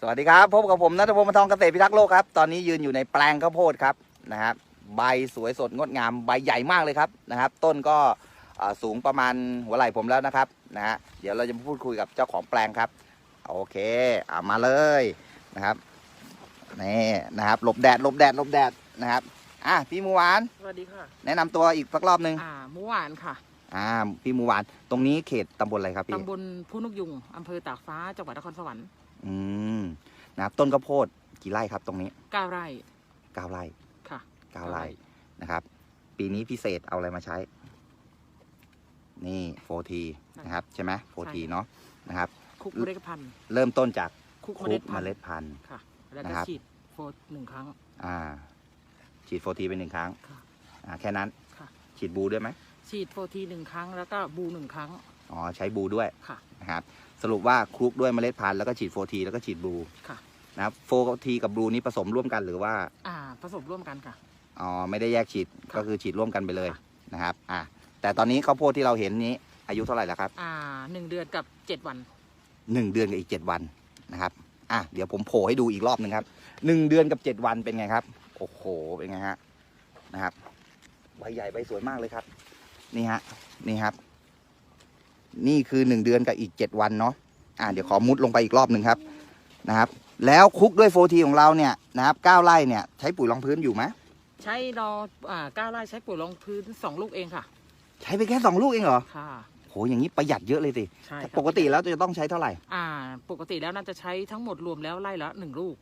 สวัสดีครับ พบกับผมนัทพงศ์มนทองเกษตรพิทักษ์โลกครับ ตอนนี้ยืนอยู่ในแปลงข้าวโพดครับนะครับ ใบสวยสดงดงามใบใหญ่มากเลยครับนะครับ ต้นก็อ่าสูงประมาณหัวไหล่ผมแล้วนะครับนะฮะเดี๋ยวเราจะมาพูดคุยกับเจ้าของแปลงครับโอเคอ่ามาเลยนะครับนี่นะครับหลบแดดหลบแดดหลบแดดนะครับอะพี่หมูหวานสวัสดีค่ะ แนะนำตัวอีกสักรอบหนึ่งอ่าหมูหวานค่ะอ่าพี่หมูหวานตรงนี้เขตตำบลอะไรครับพี่ตำบลผู้นกยุงอำเภอตากฟ้าจังหวัดนครสวรรค์ อืมนะครับต้นข้าวโพดกี่ไร่ครับตรงนี้ก้าวไร่เก้าไร่ค่ะเก้าไร่นะครับ ปีนี้พิเศษเอาอะไรมาใช้ นี่โฟทีนะครับ ใช่ไหมโฟทีเนาะนะครับคุกเมล็ดพันธุ์เริ่มต้นจากคุกคเมลุล็กดเมพันธุ์ล็ดพันธุ์ค่ะแล้วนะก็ครับฉีดโฟร์หนึ่งครั้ง อ่า ฉีดโฟทีเป็นหนึ่งครั้งค่ะอ่าแค่นั้นค่ะฉีดบูด้วยไหมฉีดโฟร์ทีหนึ่งครั้งแล้วก็บูหนึ่งครั้ง อ๋อใช้บูด้วยค่ะ นะครับสรุปว่าคลุกด้วยเมล็ดพันธุ์แล้วก็ฉีดโฟทีแล้วก็ฉีดบูค่ะ นะครับโฟทีกับบูนี้ผสมร่วมกันหรือว่าอ่าผสมร่วมกันค่ะ อ๋อไม่ได้แยกฉีดค่ะก็คือฉีดร่วมกันไปเลยค่ะ นะครับอ่าแต่ตอนนี้ข้าวโพดที่เราเห็นนี้อายุเท่าไหร่แล้วครับอ่าหนึ่งเดือนกับเจ็ดวัน หนึ่งเดือนกับอีกเจ็ดวันนะครับอะเดี๋ยวผมโผล่ให้ดูอีกรอบหนึ่งครับหนึ่งเดือนกับเจ็ดวันเป็นไงครับโอ้โหเป็นไงฮะนะครับใบใหญ่ใบสวยมากเลยครับ นี่ฮะนี่ครับ นี่คือหนึ่งเดือนกับอีกเจ็ดวันเนาะอะเดี๋ยวขอมุดลงไปอีกรอบหนึ่งครับนะครับแล้วคลุกด้วยโฟทีของเราเนี่ยนะครับเก้าไร่เนี่ยใช้ปุ๋ยรองพื้นอยู่ไหมใช้รออ่าก้าวไร่ใช้ปุ๋ยรองพื้นสองลูกเองค่ะ ใช้ไปแค่สองลูกเองเหรอค่ะโหอย่างนี้ประหยัดเยอะเลยสิใช่ค่ะปกติแล้วจะต้องใช้เท่าไหร่ อ่า ปกติแล้วน่าจะใช้ทั้งหมดรวมแล้วไร่ละหนึ่งลูก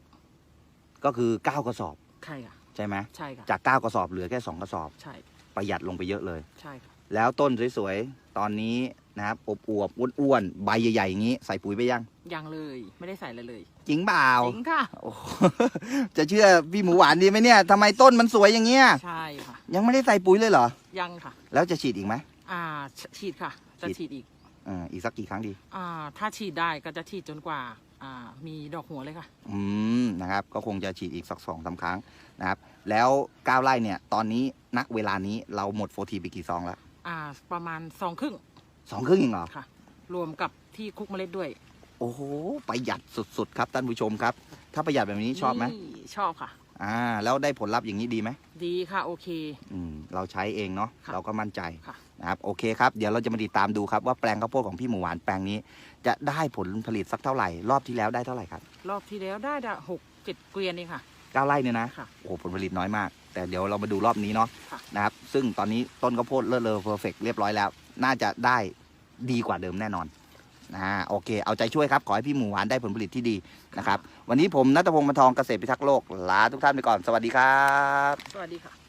ก็คือเก้ากระสอบใช่ค่ะ ใช่ไหมใช่ค่ะจากเก้ากระสอบเหลือแค่สองกระสอบ ใช่ประหยัดลงไปเยอะเลย ใช่ค่ะ แล้วต้นสวยๆ ตอนนี้ นะครับอบอวบๆอ้วนๆใบใหญ่ๆอย่างนี้ ใส่ปุ๋ยไปยัง ยังเลย ไม่ได้ใส่เลยเลยจริงเปล่าจริงค่ะ โอ้โห จะเชื่อพี่หมูหวานดีไหมเนี่ยทำไมต้นมันสวยอย่างเงี้ยใช่ค่ะ ยังไม่ได้ใส่ปุ๋ยเลยเหรอ ยังค่ะ แล้วจะฉีดอีกไหม อ่าฉฉีดค่ะ จะฉีดฉีดอีก อ่าอีกสักกี่ครั้งดี อ่า ถ้าฉีดได้ก็จะฉีดจนกว่า อ่า มีดอกหัวเลยค่ะ อืมนะครับ ก็คงจะฉีดอีกสักสองสามครั้งนะครับ แล้วก้าวไร่เนี่ย ตอนนี้ณเวลานี้เราหมดโฟทีไปกี่ซองแล้ว อ่า ประมาณสองครึ่ง สองครึ่งเองเหรอค่ะ รวมกับที่คลุกเมล็ดด้วยโอ้โหประหยัดสุดๆ ครับท่านผู้ชมครับ ถ้าประหยัดแบบนี้ชอบไหมนี่ชอบค่ะ อ่า แล้วได้ผลลัพธ์อย่างนี้ดีไหมดีค่ะโอเค อืมเราใช้เองเนาะค่ะเราก็มั่นใจค่ะ นะครับโอเคครับเดี๋ยวเราจะมาติดตามดูครับว่าแปลงข้าวโพดของพี่หมูหวานแปลงนี้ จะได้ผลผลิตสักเท่าไหร่ รอบที่แล้วได้เท่าไหร่ครับรอบที่แล้วได้ดะหกเจ็ดเกวียนเองค่ะ เก้าไร่เนี่ยนะค่ะโอ้โหผลผลิตน้อยมาก แต่เดี๋ยวเรามาดูรอบนี้เนาะค่ะ นะครับซึ่งตอนนี้ต้นข้าวโพดเลิศเลอเพอร์เฟกเรียบร้อยแล้ว น่าจะได้ดีกว่าเดิมแน่นอนนะโอเค เอาใจช่วยครับ ขอให้พี่หมูหวานได้ผลผลิตที่ดีนะครับ วันนี้ผมนัทพงศ์มาทองเกษตรพิทักษ์โลก ลาทุกท่านไปก่อน สวัสดีครับ สวัสดีค่ะ